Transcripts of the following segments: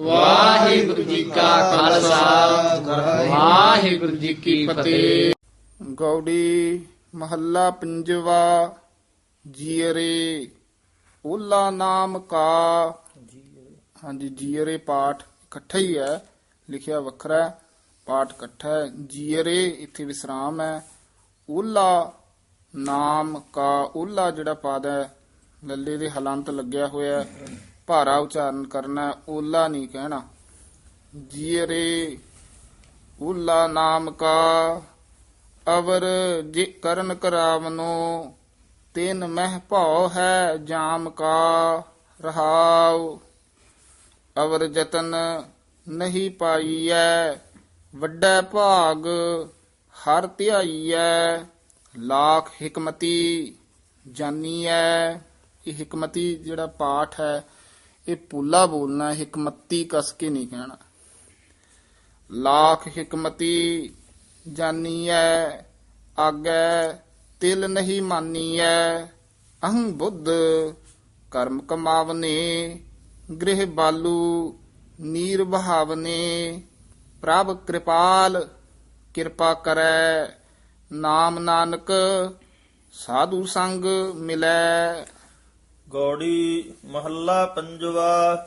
ਵਾਹਿਗੁਰੂ ਜੀ ਕਾ ਖਾਲਸਾ। ਵਾਹਿਗੁਰੂ ਜੀ ਕੀ ਫਤਿਹ। ਗੌੜੀ ਮਹੱਲਾ ਪੰਜਵਾ ਜੀਰੇ ਓਲਾ ਨਾਮ ਕਾ। ਹਾਂਜੀ ਜੀਰੇ ਪਾਠ ਇਕੱਠਾ ਹੀ ਹੈ, ਲਿਖਿਆ ਵੱਖਰਾ ਪਾਠ ਇਕੱਠਾ ਹੈ ਜੀਰੇ ਇੱਥੇ ਵਿਸਰਾਮ ਹੈ। ਓਲਾ ਨਾਮ ਕਾ। ਓਲਾ ਜਿਹੜਾ ਪਦ ਹੈ, ਲੱਲੇ ਦੇ ਹਲੰਤ ਲੱਗਿਆ ਹੋਇਆ ਭਾਰਾ ਉਚਾਰਨ ਕਰਨਾ, ਓਲਾ ਨਹੀਂ ਕਹਿਣਾ। ਜੀਰੇ ਓਲਾ ਨਾਮ ਕਾ, ਅਵਰ ਜੇ ਕਰਨ ਕਰਾਵਨੋ, ਤਿਨ ਮਹਿ ਭਉ ਹੈ ਜਾਮ ਕਾ, ਰਹਾਉ। ਅਵਰ ਜਤਨ ਨਹੀਂ ਪਾਈਐ, ਵੱਡਾ ਭਾਗ ਹਰ ਧਿਆਈਐ। ਲਾਖ ਹਕਮਤੀ ਜਾਨੀਐ, ਇਹ ਹਕਮਤੀ ਜਿਹੜਾ ਪਾਠ ਹੈ ਇਹ ਪੂਲਾ ਬੋਲਣਾ, ਹਕਮਤੀ ਕਸ ਕੇ ਨਹੀਂ ਕਹਿਣਾ। ਲਾਖ ਹਕਮਤੀ ਜਾਨੀਐ, ਆਗੈ ਤਿਲ ਨਹੀਂ ਮਾਨੀਐ, ਅਹੰ ਬੁੱਧ ਕਰਮ ਕਮਾਵਨੇ, ਗ੍ਰਹਿ ਬਾਲੂ ਨੀਰ ਬਹਾਵਨੇ। ਪ੍ਰਭ ਕਿਰਪਾਲ, ਕਿਰਪਾ ਕਰੈ, ਨਾਮ ਨਾਨਕ ਸਾਧੂ ਸੰਗ ਮਿਲੈ। ਗੌੜੀ ਮਹੱਲਾ ਪੰਜਵਾ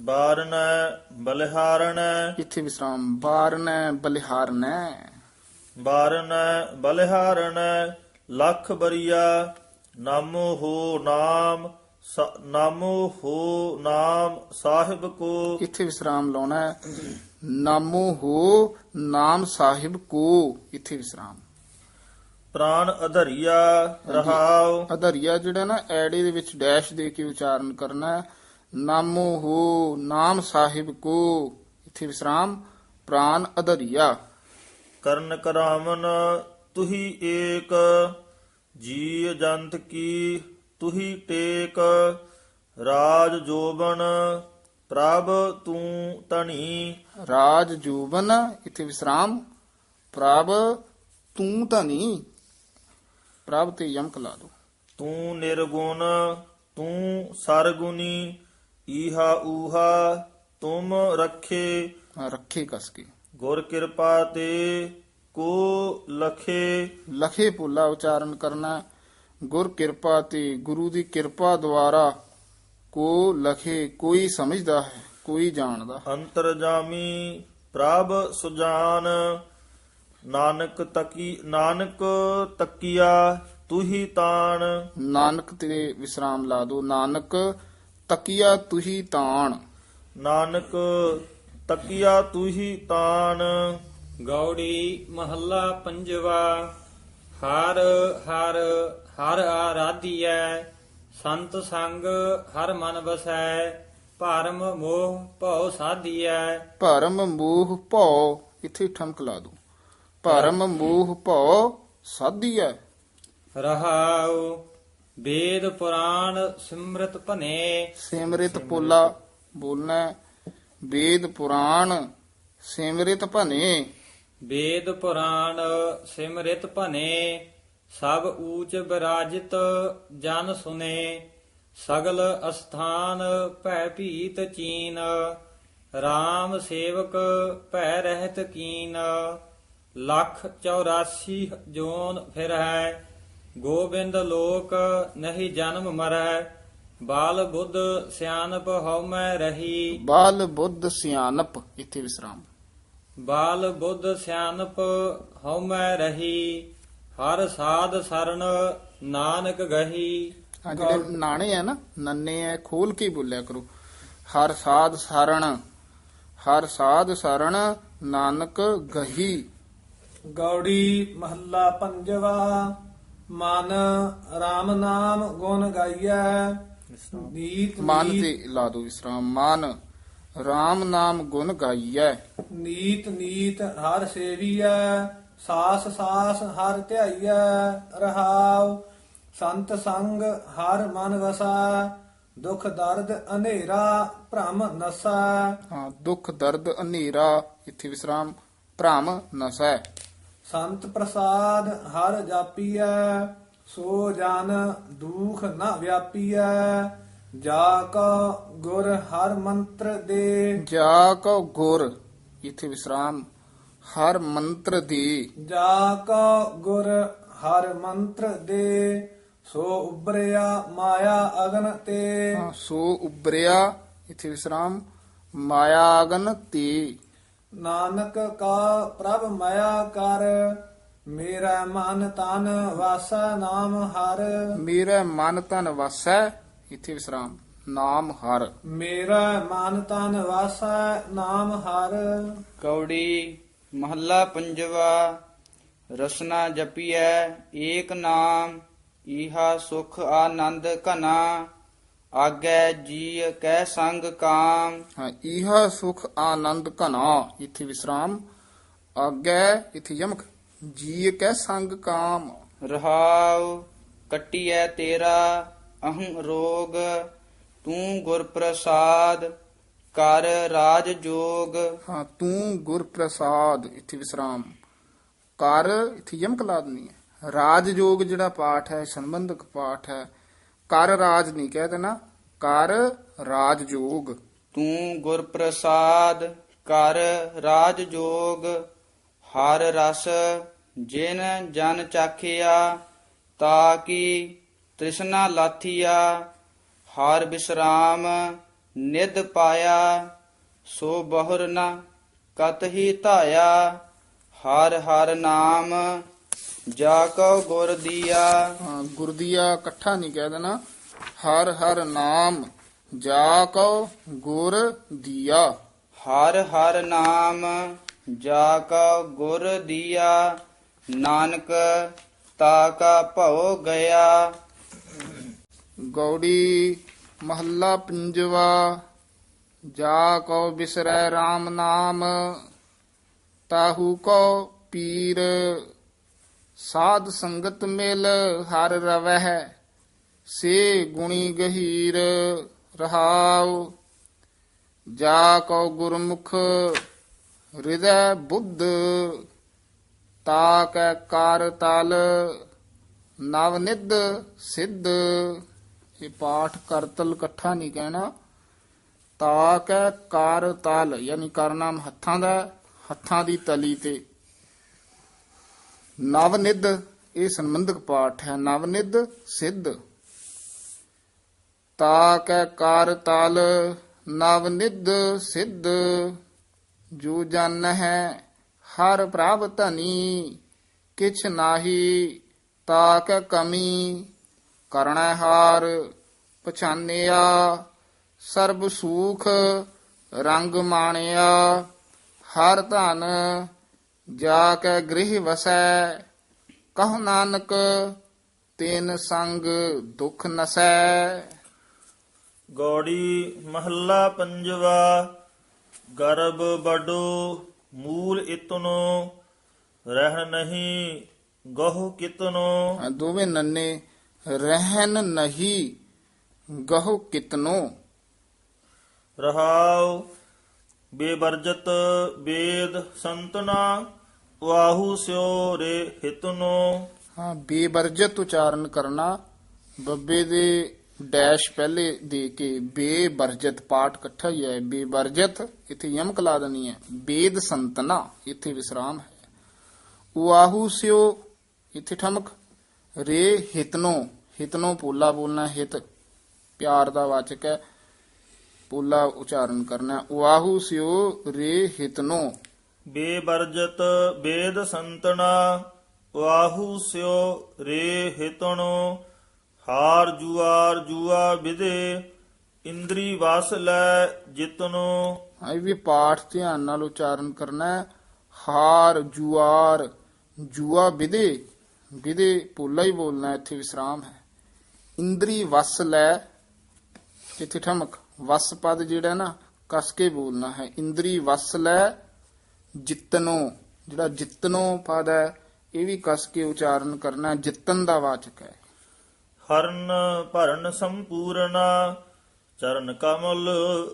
ਬਾਰਨੈ ਬਲਿਹਾਰਣੈ ਇੱਥੇ ਵਿਸਰਾਮ ਬਾਰਨੈ ਬਲਿਹਾਰਨੈ। ਬਾਰਨੈ ਬਲਿਹਾਰਣੈ ਲੱਖ ਬਰੀਆ ਨਾਮੋ ਹੋ ਨਾਮ ਨਾਮੋ ਹੋ ਨਾਮ ਸਾਹਿਬ ਕੋ। ਇੱਥੇ ਵਿਸਰਾਮ ਲਾਉਣਾ ਹੈ। ਨਾਮੋ ਹੋ ਨਾਮ ਸਾਹਿਬ ਕੋ ਇੱਥੇ ਵਿਸਰਾਮ ਪ੍ਰਾਨ ਅਧਰਿਆ ਰਹਾਉ ਅਧਰਿਆ ਜਿਹੜਾ ਨਾ ਐੜੇ ਦੇ ਵਿੱਚ ਡੈਸ਼ ਦੇ ਕੇ ਉਚਾਰਨ ਕਰਨਾ ਹੈ। ਨਾਮੋ ਹੋ ਨਾਮ ਸਾਹਿਬ ਕੋ। ਇੱਥੇ ਵਿਸਰਾਮ ਪ੍ਰਾਨ ਅਧਰਿਆ। ਕਰਨ ਕਰਾਵਨ ਤੁਹੀ ਏਕ ਜੀ ਜੰਤ ਕੀ ਤੁਹੀ ਟੇਕ। ਰਾਜ ਜੋਬਨ ਪ੍ਰਭ ਤੂੰ ਧਣੀ। ਰਾਜ ਜੂਬਨ ਇੱਥੇ ਵਿਸਰਾਮ ਪ੍ਰਭ ਤੂੰ ਤਾਂ ਨਹੀਂ ਪ੍ਰਭ ਤੇ ਯਮਕ ਲਾ ਦੋ। ਤੂੰ ਨਿਰਗੁਣ ਤੂੰ ਸਰਗੁਣੀ ਈਹਾ ਊਹਾ ਤੁਮ ਰੱਖੇ। ਹਾਂ, ਰੱਖੇ ਕਸ ਕੇ। ਗੁਰ ਕਿਰਪਾ ਤੇ ਕੋ ਲਖੇ। ਲਖੇ ਪੁੱਲਾ ਉਚਾਰਨ ਕਰਨਾ। ਗੁਰ ਕਿਰਪਾ ਤੇ ਗੁਰੂ ਦੀ ਕਿਰਪਾ ਦੁਆਰਾ ਕੋ ਲਖੇ ਕੋਈ ਸਮਝਦਾ ਹੈ ਕੋਈ ਜਾਣਦਾ ਅੰਤਰਜਾਮੀ ਪ੍ਰਭ ਸੁਜਾਨ। ਨਾਨਕ ਤਕੀ ਨਾਨਕ ਤਕੀਆ ਤੁਹੀ ਤਾਣ। ਨਾਨਕ ਤੇ ਵਿਸਰਾਮ ਲਾ ਦੋ। ਨਾਨਕ ਤਕੀਆ ਤੁਹੀ ਤਾਣ। ਨਾਨਕ ਤਕੀਆ ਤੁਹੀ ਤਾਣ। ਗੌੜੀ ਮਹੱਲਾ ਪੰਜਵਾ ਹਰ ਹਰ ਹਰ ਆਰਾਧੀਐ ਸੰਤ ਸੰਗ ਹਰ ਮਨ ਵਸੈ ਭਰਮ ਮੋਹ ਭਉ ਸਾਧੀਐ। ਭਰਮ ਮੋਹ ਭਉ ਇੱਥੇ ਠਮਕ ਲਾ ਦੋ। ਭਰਮ ਮੋਹ ਭਉ ਸਾਧੀਐ। ਰਹਾਉ ਵੇਦ ਪੁਰਾਣ ਸਿਮਰਤ ਭਨੇ। ਸਿਮਰਿਤ ਪੋਲਾ ਬੋਲਣਾ। ਵੇਦ ਪੁਰਾਣ ਸਿਮਰਿਤ ਭਨੇ। ਵੇਦ ਪੁਰਾਣ ਸਿਮਰਿਤ ਭਨੇ ਸਭ ਊਚ ਬਿਰਾਜਿਤ ਜਨ ਸੁਨੇ। ਸਗਲ ਅਸਥਾਨ ਭੈ ਭੀਤ ਚੀਨ RAM ਸੇਵਕ ਭੈ ਰਹਿਤ ਕੀਨ। ਲੱਖ 84 ਜੋਨ ਫਿਰ ਹੈ ਗੋਬਿੰਦ ਲੋਕ ਨਹੀਂ ਜਨਮ ਮਰੈ ਬਾਲ ਬੁੱਧ ਸਿਆਨਪ ਹਉਮੈ ਰਹੀ। ਬਾਲ ਬੁੱਧ ਸਿਆਨਪ ਇੱਥੇ ਵਿਸਰਾਮ। ਬਾਲ ਬੁੱਧ ਸਿਆਨਪ ਹਉਮੈ ਰਹੀ ਹਰ ਸਾਧ ਸਰਣ ਨਾਨਕ ਗਹੀ। ਆ ਜਿਹੜੇ ਨਾਣੇ ਆ ਨਾ ਨੰਨੇ ਆ ਖੋਲ ਕੇ ਬੋਲਿਆ ਕਰੋ। ਹਰ ਸਾਧ ਸਰਣ ਹਰ ਸਾਧ ਸਰਣ ਨਾਨਕ ਗਹੀ। ਗੌੜੀ ਮਹੱਲਾ ਪੰਜਵਾ ਮਨ RAM ਨਾਮ ਗੁਣ ਗਾਈਐ। ਨੀਤ ਮਨ ਤੇ ਲਾ ਦੋ ਵਿਸਰਾਮ। ਮਨ RAM ਨਾਮ ਗੁਣ ਗਾਈਐ। ਨੀਤ ਨੀਤ ਹਰ ਸੇਵੀਐ ਸਾਸ ਸਾਸ ਹਰ ਧਿਆਈਐ ਰਹਾਉ। ਸੰਤ ਸੰਗ ਹਰ ਮਨ ਵਸਾ ਦੁਖ ਦਰਦ ਹਨੇਰਾ ਭ੍ਰਮ ਨਸਾ। ਹਾਂ ਦੁੱਖ ਦਰਦ ਹਨੇਰਾ ਇੱਥੇ ਵਿਸਰਾਮ ਭ੍ਰਮ ਨਸੈ। ਸੰਤ ਪ੍ਰਸਾਦ ਹਰ ਜਾਪੀਐ ਸੋ ਜਨ ਦੁਖ ਨ ਵਿਆਪੀਐ। ਜਾ ਕੋ ਗੁਰ ਹਰ ਮੰਤਰ ਦੇ। ਜਾ ਕੋ ਗੁਰ ਇਥੇ ਵਿਸਰਾਮ ਹਰ ਮੰਤਰ ਦੀ। ਜਾ ਕੋ ਗੁਰ ਹਰ ਮੰਤਰ ਦੇ। ਸੋ ਉਬਰਿਆ ਮਾਇਆ ਅਗਨ ਤੇ। ਸੋ ਉਬਰਿਆ ਇਥੇ ਵਿਸਰਾਮ ਮਾਇਆ ਅਗਨ ਤੇ। ਨਾਨਕ ਕਾ ਪ੍ਰਭ ਮਾਇਆ ਕਰ ਮੇਰਾ ਮਨ ਤਨ ਵਾਸਾ ਨਾਮ ਹਰ। ਮੇਰਾ ਮਨ ਤਨ ਵਸੈ ਇਥੇ ਵਿਸਰਾਮ ਨਾਮ ਹਰ। ਮੇਰਾ ਮਨ ਤਨ ਵਾਸਾ ਨਾਮ ਹਰ। ਕੌੜੀ ਮਹੱਲਾ ਪੰਜਵਾ ਰਸਨਾ ਜਪੀਐ ਏਕ ਨਾਮ ਈਹਾ ਸੁਖ ਆਨੰਦ ਘਨਾ। ਆਗੈ ਜੀ ਕੈ ਸੰਗ ਕਾਮ। ਹਾਂ ਇਹ ਸੁਖ ਆਨੰਦ ਘਨਾ ਇਥੇ ਵਿਸਰਾਮ। ਆਗੈ ਇਥੇ ਯਮਕ ਜੀ ਕੈ ਸੰਗ ਕਾਮ। ਰਹਾਉ ਕਟਿਐ ਤੇਰਾ ਅਹੰ ਰੋਗ। ਤੂੰ ਗੁਰ ਪ੍ਰਸਾਦ ਕਰ ਰਾਜ ਜੋਗ। ਹਾਂ ਤੂੰ ਗੁਰ ਪ੍ਰਸਾਦ ਇਥੇ ਵਿਸਰਾਮ। ਕਰ ਇਥੇ ਯਮਕ ਲਾ ਦੇਣੀ ਹੈ। ਰਾਜ ਜੋਗ ਜਿਹੜਾ ਪਾਠ ਹੈ ਸੰਬੰਧਕ ਪਾਠ ਹੈ ਕਰ ਰਾਜ ਨਹੀਂ ਕਹਿ ਦੇਣਾ, ਕਰ ਰਾਜ ਜੋਗ। ਤੂੰ ਗੁਰ ਪ੍ਰਸਾਦ ਕਰ ਰਾਜ ਜੋਗ, ਹਰ ਰਸ ਜਿਨ ਜਨ ਚਾਖਿਆ, ਤਾ ਕੀ ਤ੍ਰਿਸ਼ਨਾ ਲਾਥੀਆ, ਹਰ ਬਿਸਰਾਮ ਨਿਦ ਪਾਇਆ, ਸੋ ਬਹੁਰ ਨ ਕਤ ਹੀ ਧਾਇਆ, ਹਰ ਹਰ ਨਾਮ ਜਾ ਕਉ ਗੁਰ ਦੀਆ। ਹਾਂ ਗੁਰਦੀਆ ਇਕੱਠਾ ਨਹੀਂ ਕਹਿ ਦੇਣਾ। ਹਰ ਹਰ ਨਾਮ ਜਾ ਕਉ ਗੁਰ ਦੀਆ। ਹਰ ਹਰ ਨਾਮ ਜਾ ਕਾ ਗੁਰ ਦੀਆ। ਨਾਨਕ ਤਾ ਕਾ ਭਉ ਗਿਆ। ਗੌੜੀ ਮਹੱਲਾ ਪੰਜਵਾ ਜਾ ਕਉ ਬਿਸਰੈ RAM ਨਾਮ ਤਾਹੂ ਕੋ ਪੀਰ। ਸਾਧ ਸੰਗਤ ਮਿਲ ਹਰ ਰਵਹਿ, ਸੇ ਗੁਣੀ ਗਹੀਰ ਰਹਾਉ। ਜਾ ਕਉ ਗੁਰਮੁਖ ਹਿਰਦੈ ਬੁੱਧ, ਤਾ ਕਰ ਤਲ, ਨਵ ਨਿਧ ਸਿੱਧ। ਇਹ ਪਾਠ ਕਰਤਲ ਇਕੱਠਾ ਨਹੀਂ ਕਹਿਣਾ। ਤਾਕ ਕੈ ਕਾਰ ਤਲ, ਯਾਨੀ ਕਰਨਾਮ ਹੱਥਾਂ ਦਾ, ਹੱਥਾਂ ਦੀ ਤਲੀ ਤੇ। ਨਵ ਨਿਧ ਇਹ ਸੰਬੰਧਕ ਪਾਠ ਹੈ। ਨਵ ਨਿਧ ਸਿੱਧ। ਤਾ ਕੈ ਕਾਰ ਤਲ ਨਵ ਸਿੱਧ। ਜੋ ਜਨ ਹੈ, ਹਰ ਪ੍ਰਭ ਧਨੀ। ਕਿਛ ਨਾਹੀ, ਤਾ ਕਮੀ। ਕਰਣਾ ਹਾਰ, ਪਛਾਨਿਆ। ਸਰਬ ਸੂਖ, ਰੰਗ ਮਾਣਿਆ। ਹਰ ਧਨ ਜਾ ਕੇ ਗ੍ਰਹਿ ਵਸੈ ਕਹੁ ਨਾਨਕ ਤੈਨ ਸੰਗ ਦੁਖ ਨਸੈ। ਗੌੜੀ ਮਹੱਲਾ ਪੰਜਵਾ ਗਰਬ ਬਡੋ ਮੂਲ ਇਤਨੋ ਰਹਿ ਨਹੀਂ ਗਹੁ ਕਿਤਨੋ। ਆਹ ਦੋਵੇਂ ਨੰਨੇ ਰਹਿਨ ਨਹੀਂ ਗਹੁ ਕਿਤਨੋ। ਰਹਾਉ ਬੇਵਰਜਤ ਵੇਦ ਸੰਤਨਾ। ਵਾਹੂ ਸਿਓ ਰੇ ਹਿਤਨੋ। ਹਾਂ, ਬੇਵਰਜਤ ਉਚਾਰਨ ਕਰਨਾ। ਬੱਬੇ ਦੇ ਡੈਸ਼ ਪਹਿਲੇ ਦੇ ਕੇ ਬੇਵਰਜਤ ਪਾਠ ਇਕੱਠਾ ਹੀ ਹੈ। ਬੇਵਰਜਤ ਇੱਥੇ ਯਮਕ ਲਾ ਦੇਣੀ ਹੈ। ਬੇਦ ਸੰਤਨਾ, ਇੱਥੇ ਵਿਸਰਾਮ ਹੈ। ਉਆਹੂ ਸਿਓ ਇੱਥੇ ਠਮਕ। ਰੇ ਹਿਤਨੋ ਹਿਤਨੋ ਪੋਲਾ ਬੋਲਣਾ ਹਿਤ, ਪਿਆਰ ਦਾ ਵਾਚਕ ਹੈ। ਪੋਲਾ ਉਚਾਰਨ ਕਰਨਾ ਉਆਹੂ ਸਿਓ ਰੇ ਹਿਤਨੋ। ਬੇਵਰਜਤ ਬੇਦ ਸੰਤਨਾ ਵਾਹੂ ਸਿਓ ਰੇ ਹਿਤਨੋ ਹਾਰ ਜੁਆਰ ਜੁਆ ਵਿਦੇ ਇੰਦਰੀ ਵਸ ਲੈ ਜਿਤਨੋ। ਹਾਂ ਵੀ ਪਾਠ ਧਿਆਨ ਨਾਲ ਉਚਾਰਨ ਕਰਨਾ ਹੈ। ਹਾਰ ਜੁਆਰ ਜੁਆ ਵਿਦੇ ਵਿਦੇ ਪੋਲਾ ਹੀ ਬੋਲਣਾ, ਇੱਥੇ ਵਿਸਰਾਮ ਹੈ। ਇੰਦਰੀ ਵਸ ਲੈ, ਇੱਥੇ ਠਮਕ, ਵਸ ਪਦ ਜਿਹੜਾ ਨਾ, ਕਸ ਕੇ ਬੋਲਣਾ ਹੈ। ਇੰਦਰੀ ਵਸ ਲੈ ਜਿੱਤਨੋ ਜਿਹੜਾ ਜਿੱਤਨੋ ਪਦ ਹੈ ਇਹ ਵੀ ਕਸ ਕੇ ਉਚਾਰਨ ਕਰਨਾ ਜਿੱਤਨ ਦਾ ਵਾਚਕ ਹੈ। ਹਰਨ ਭਰਨ ਸੰਪੂਰਨਾ ਚਰਨ ਕਮਲ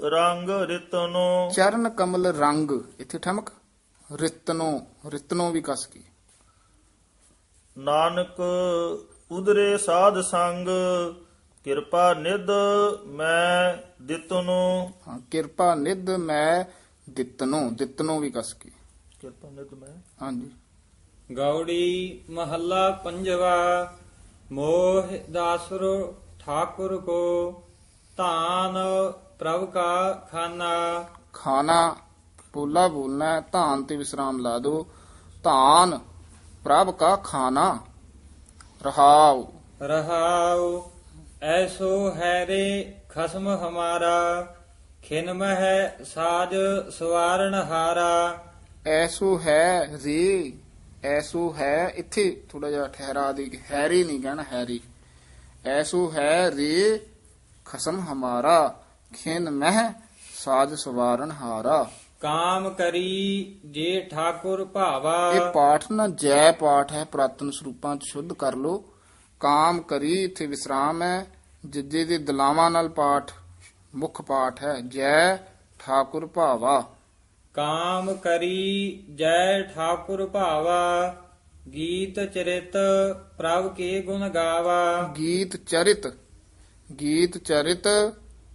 ਰੰਗ ਰਿਤਨੋ। ਚਰਨ ਕਮਲ ਰੰਗ ਇੱਥੇ ਠਮਕ ਰਿਤਨੋ ਰਿਤਨੋ ਵੀ ਕਸ ਕੇ। ਨਾਨਕ ਉਦਰੇ ਸਾਧ ਸੰਗ ਕਿਰਪਾ ਨਿਧ ਮੈਂ ਦਿੱਤਨੋ। ਹਾਂ ਕਿਰਪਾ ਨਿਧ ਮੈਂ ਦਿੱਤਨੋ ਦਿੱਤਨੋ ਵੀ ਕਸ ਕੇ। ਕਿਰਪਾ ਨਿਧ ਮੈਂ ਹਾਂਜੀ। ਗੌੜੀ ਮਹੱਲਾ ਪੰਜਵਾ ਮੋਹ ਦਾਸੁਰ ਠਾਕੁਰ ਕੋ ਧਾਨ ਪ੍ਰਭ ਕਾ ਖਾਨਾ। ਖਾਣਾ ਪੋਲਾ ਬੋਲਣਾ ਹੈ ਧਾਨ ਤੇ ਵਿਸਰਾਮ ਲਾ ਦੋ ਧਾਨ ਪ੍ਰਭ ਕਾ ਖਾਣਾ ਰਹਾਉ। ਰਹਾਉ ਐਸੋ ਹੈ ਰੇ ਖਸਮ ਹਮਾਰਾ ਖਿਨ ਮਹਿ ਸਾਜ ਸਵਾਰਨ ਹਾਰਾ। ਐਸੋ ਹੈ ਰੇ ਐਸੋ ਹੈ ਇੱਥੇ। ਥੋੜਾ ਜਿਹਾ ਠਹਿਰਾ ਦੇ ਹੈਰੀ ਨਹੀਂ ਕਹਿਣਾ ਹੈਰੀ। ਐਸੋ ਹੈ ਰੇ ਖਸਮ ਹਮਾਰਾ ਖਿਨ ਮਹਿ ਸਾਜ ਸਵਾਰਨ ਹਾਰਾ। ਕਾਮ ਕਰੀ ਜੇ ਠਾਕੁਰ ਭਾਵਾ। ਇਹ ਪਾਠ ਨਾ ਜੈ ਪਾਠ ਹੈ ਪ੍ਰਾਤਨ ਸਰੂਪਾਂ ਚ ਸ਼ੁੱਧ ਕਰ ਲੋ ਕਾਮ ਕਰੀ ਇੱਥੇ ਵਿਸਰਾਮ ਹੈ। ਜਿੱਦੇ ਦੇ ਦਲਾਵਾਂ ਨਾਲ ਪਾਠ ਮੁੱਖ ਪਾਠ ਹੈ ਜੈ ਠਾਕੁਰ ਭਾਵਾ। ਕਾਮ ਕਰੀ ਜੈ ਠਾਕੁਰ ਭਾਵਾ ਗੀਤ ਚਰਿਤ ਪ੍ਰਭ ਕੇ ਗੁਣ ਗਾਵਾ। ਗੀਤ ਚਰਿਤ ਗੀਤ ਚਰਿਤ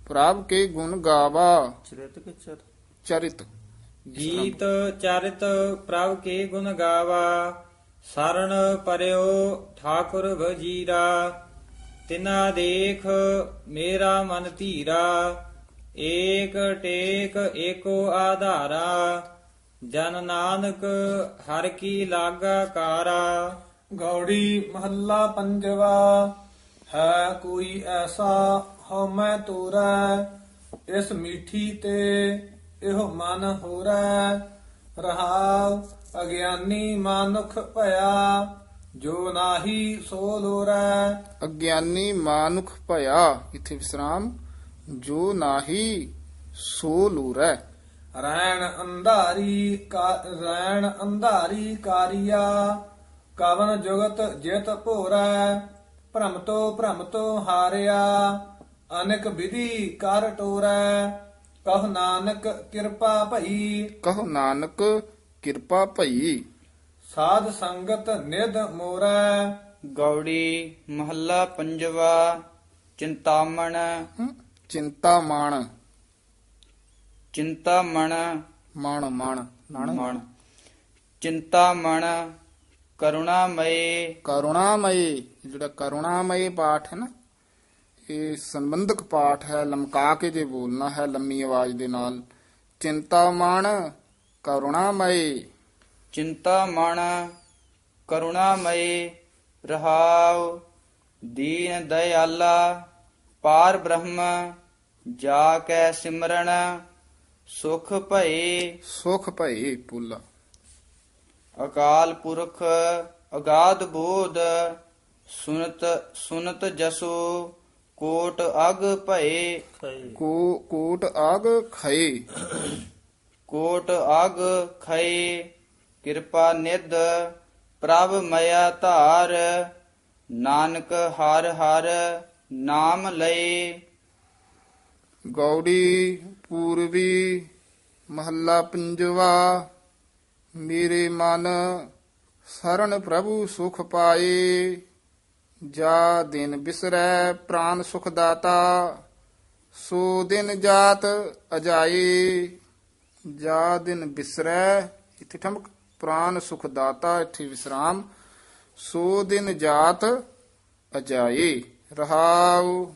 ਪ੍ਰਭ ਕੇ ਗੁਣ ਗਾਵਾ। ਚਰਿਤ ਕਿ ਚਰ ਚਰਿਤ। ਗੀਤ ਚਰਿਤ ਪ੍ਰਭ ਕੇ ਗੁਣ ਗਾਵਾ ਸਰਣ ਪਰਿਓ ਠਾਕੁਰ ਵਜੀਰਾ। ਤਿਨਾ ਦੇਖ ਮੇਰਾ ਮਨ ਧੀਰਾ ਏਕ ਟੇਕ ਏਕੋ ਆਧਾਰਾ ਜਨ ਨਾਨਕ ਹਰ ਕੀ ਲਾਗਾ ਕਾਰਾ। ਗੌੜੀ ਮਹੱਲਾ ਪੰਜਵਾ ਹੈ ਕੋਈ ਐਸਾ ਹਉਮੈ ਤੋਰੈ ਇਸ ਮੀਠੀ ਤੇ ਇਹੋ ਮਨ ਹੋਰੈ। ਰਹਾਉ ਅਗਿਆਨੀ ਮਾਨੁਖ ਭਇਆ ਜੋ ਨਾਹੀ ਸੋ ਲੋਰੈ। ਅਗਿਆਨੀ ਮਾਨੁਖ ਭਇਆ ਇੱਥੇ ਵਿਸਰਾਮ। ਜੋ ਨਾਹੀ ਸੋ ਲੂਰੈ ਰੈਣ ਅੰਧਾਰੀ ਕਾ ਰੈਣ ਅੰਧਾਰੀ ਕਾਰੀਆ ਕਵਨ ਜੁਗਤ ਜਿਤ ਭੋਰੈ ਭ੍ਰਮ ਤੋ ਭ੍ਰਮ ਤੋ ਹਾਰਿਆ ਅਨੇਕ ਵਿਧੀ ਕਰ ਟੋਰੈ ਕਹ ਨਾਨਕ ਕਿਰਪਾ ਭਈ। ਕਹੋ ਨਾਨਕ ਕਿਰਪਾ ਭਈ। ਸਾਧ ਸੰਗਤ ਨਿਧ ਮੋਰੈ। ਗੌੜੀ ਮਹੱਲਾ ਪੰਜਵਾ ਚਿੰਤਾਮਣ। ਹਮ, ਚਿੰਤਾ ਮਾਣ ਚਿੰਤਾਮਣ। ਮਾਣ ਮਾਣ। ਨਾਣ ਮਣ। ਚਿੰਤਾਮਣ। ਕਰੁਣਾਮਏ ਕਰੁਣਾਮਈ। ਜਿਹੜਾ ਕਰੁਣਾਮਈ ਪਾਠ ਹੈ ਨਾ ਇਹ ਸੰਬੰਧਕ ਪਾਠ ਹੈ ਲਮਕਾ ਕੇ ਜੇ ਬੋਲਣਾ ਹੈ ਲੰਮੀ ਆਵਾਜ਼ ਦੇ ਨਾਲ। ਚਿੰਤਾ ਮਾਣ ਕਰੁਣਾਮਈ। ਚਿੰਤਾਮਣ ਕਰੁਣਾਮਏ ਰਹਾਉ ਦੀਨ ਦਇਆਲਾ। ਪਾਰ ਬ੍ਰਹਮ ਜਾ ਕੈ ਸਿਮਰਨ ਸੁਖ ਭਏ। ਸੁਖ ਭਈ ਪੁੱਲਾ। ਅਕਾਲ ਪੁਰਖ ਅਗਾਧ ਬੋਧ ਸੁਨਤ ਸੁਨਤ ਜਸੋ ਕੋਟ ਅਗ ਭਏ। ਕੋ ਕੋਟ ਆਗ ਖਏ। ਕੋਟ ਅਗ ਖਏ ਕਿਰਪਾ ਨਿਧ ਪ੍ਰਭ ਮਇਆ ਧਾਰ ਨਾਨਕ ਹਰ ਹਰ ਨਾਮ ਲਏ। ਗੌੜੀ, ਪੂਰਵੀ, ਮਹੱਲਾ ਪੰਜਵਾ, ਮੇਰੇ ਮਨ ਸਰਣ ਪ੍ਰਭੂ ਸੁਖ ਪਾਏ। ਜਾ ਦਿਨ ਬਿਸਰੈ ਪ੍ਰਾਨ ਸੁਖ ਦਾਤਾ ਸੋ ਦਿਨ ਜਾਤ ਅਜਾਏ। ਜਾ ਦਿਨ ਬਿਸਰੈ, ਇੱਥੇ ਠਮਕ, ਪ੍ਰਾਨ ਸੁਖ ਦਾਤਾ ਇੱਥੇ ਵਿਸਰਾਮ, ਸੋ ਦਿਨ ਜਾਤ ਅਜਾਏ। ਰਹਾਉ,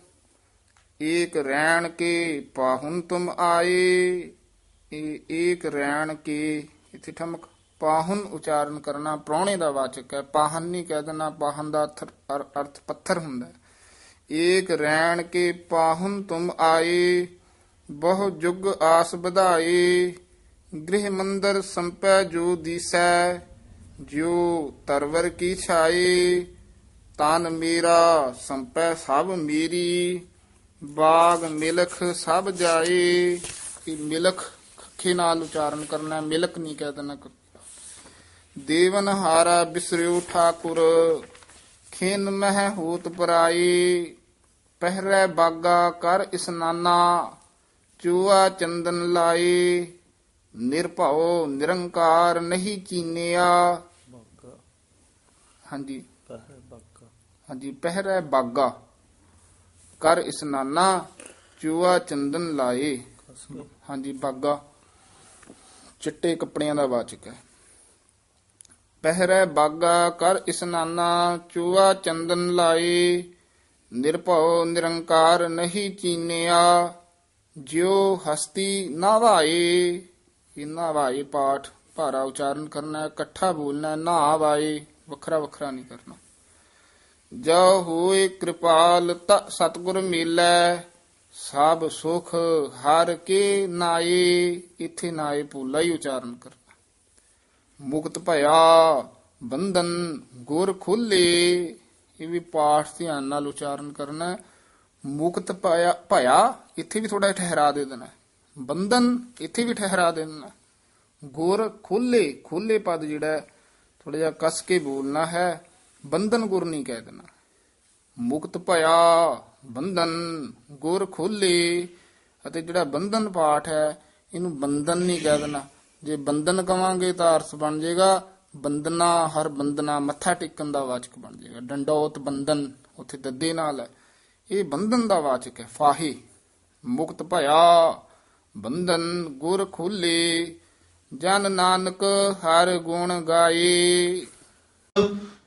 ਏਕ ਰੈਣ ਕੇ ਪਾਹੁਨ ਤੁਮ ਆਏ। ਇਹ ਏਕ ਰੈਣ ਕੇ, ਇੱਥੇ ਠਮਕ ਪਾਹੁਨ ਉਚਾਰਨ ਕਰਨਾ ਪ੍ਰਾਹੁਣੇ ਦਾ ਵਾਚਕ ਹੈ। ਪਾਹਨ ਨਹੀਂ ਕਹਿ ਦੇਣਾ ਪਾਹਨ ਦਾ ਅਰਥ ਪੱਥਰ ਹੁੰਦਾ ਹੈ। ਏਕ ਰਹਿਣ ਕੇ ਪਾਹੁਨ ਤੁਮ ਆਏ, ਬਹੁ ਜੁਗ ਆਸ ਵਧਾਏ। ਗ੍ਰਹਿ ਮੰਦਰ ਸੰਪੈ ਜੋ ਦੀਸੈ, ਜਿਉ ਤਰਵਰ ਕੀ ਛਾਏ। ਤਨ ਮੇਰਾ ਸੰਪੈ ਸਭ ਮੇਰੀ ਬਾਗ ਮਿਲਖ ਸਭ ਜਾਏ। ਇਹ ਮਿਲਖ ਖੱਖੇ ਨਾਲ ਉਚਾਰਨ ਕਰਨਾ ਹੈ, ਮਿਲਕ ਨਹੀਂ ਕਹਿ ਦੇਣਾ ਦੇਵਨ ਹਾਰਾ ਬਿਸਰਿਓ ਠਾਕੁਰ ਖਿਨ ਮਹਿ ਹੋਤ ਪਰਾਈ ਪਹਿਰੇ ਬਾਗਾ ਕਰ ਇਸਨਾਨਾ ਚੂਆ ਚੰਦਨ ਲਾਏ। ਨਿਰਭਉ ਨਿਰੰਕਾਰ ਨਹੀਂ ਚੀਨਿਆ। ਹਾਂਜੀ। ਹਾਂਜੀ ਪਹਿਰੈ ਬਾਗਾ। ਕਰ ਇਸਨਾਨਾ ਚੂਆ ਚੰਦਨ ਲਾਏ। ਹਾਂਜੀ ਬਾਗਾ। ਚਿੱਟੇ ਕੱਪੜਿਆਂ ਦਾ ਵਾਚਕ ਹੈ। ਪਹਿਰੈ ਬਾਗਾ ਕਰ ਇਸਨਾਨਾ ਚੂਆ ਚੰਦਨ ਲਾਏ। ਨਿਰਭਉ ਨਿਰੰਕਾਰ ਨਹੀਂ ਚੀਨਿਆ। ਜਿਉ ਹਸਤੀ ਨਾਵਾਏ। ਇਹ ਨਾਵਾਏ ਪਾਠ ਭਾਰਾ ਉਚਾਰਨ ਕਰਨਾ ਹੈ, ਇਕੱਠਾ ਬੋਲਣਾ ਹੈ, ਨਾਵਾਏ। ਵੱਖਰਾ ਵੱਖਰਾ ਨਹੀਂ ਕਰਨਾ। ਜੋ ਹੋਏ ਕਿਰਪਾਲ ਤ ਸਤਗੁਰ ਮਿਲੈ, ਸਭ ਸੁਖ ਹਰ ਕੇ ਨਾਏ, ਇਥੇ ਨਾਏ ਭੂਲਾ ਹੀ ਉਚਾਰਨ ਕਰਨਾ ਮੁਕਤ ਭਇਆ ਬੰਧਨ ਗੁਰ ਖੁੱਲੇ, ਇਹ ਵੀ ਪਾਠ ਧਿਆਨ ਨਾਲ ਉਚਾਰਨ ਕਰਨਾ ਮੁਕਤ ਭਇਆ ਭਇਆ ਇੱਥੇ ਵੀ ਥੋੜਾ ਠਹਿਰਾ ਦੇ ਦੇਣਾ ਬੰਧਨ ਇੱਥੇ ਵੀ ਠਹਿਰਾ ਦੇ ਦੇਣਾ ਗੁਰ ਖੁੱਲੇ ਖੁੱਲੇ ਪਦ ਜਿਹੜਾ ਥੋੜਾ ਜਿਹਾ ਕਸ ਕੇ ਬੋਲਣਾ ਹੈ। ਬੰਧਨ ਗੁਰ ਨਹੀਂ ਕਹਿ ਦੇਣਾ। ਮੁਕਤ ਭਇਆ ਬੰਧਨ ਗੁਰ ਖੋਲੇ ਅਤੇ ਜਿਹੜਾ ਬੰਧਨ ਪਾਠ ਹੈ, ਇਹਨੂੰ ਬੰਧਨ ਨਹੀਂ ਕਹਿ ਦੇਣਾ। ਜੇ ਬੰਧਨ ਕਵਾਂਗੇ ਤਾਂ ਅਰਥ ਬਣ ਜਾਏਗਾ ਬੰਦਨਾ ਹਰ ਬੰਦਨਾ ਮੱਥਾ ਟੇਕਣ ਦਾ ਵਾਚਕ ਬਣ ਜਾਏਗਾ। ਡੰਡੋਤ ਬੰਧਨ ਉੱਥੇ ਦੱਦੇ ਨਾਲ ਹੈ। ਇਹ ਬੰਧਨ ਦਾ ਵਾਚਕ ਹੈ, ਫਾਹੀ। ਮੁਕਤ ਭਇਆ ਬੰਧਨ ਗੁਰ ਖੋਲੇ, ਜਨ ਨਾਨਕ ਹਰ ਗੁਣ ਗਾਏ।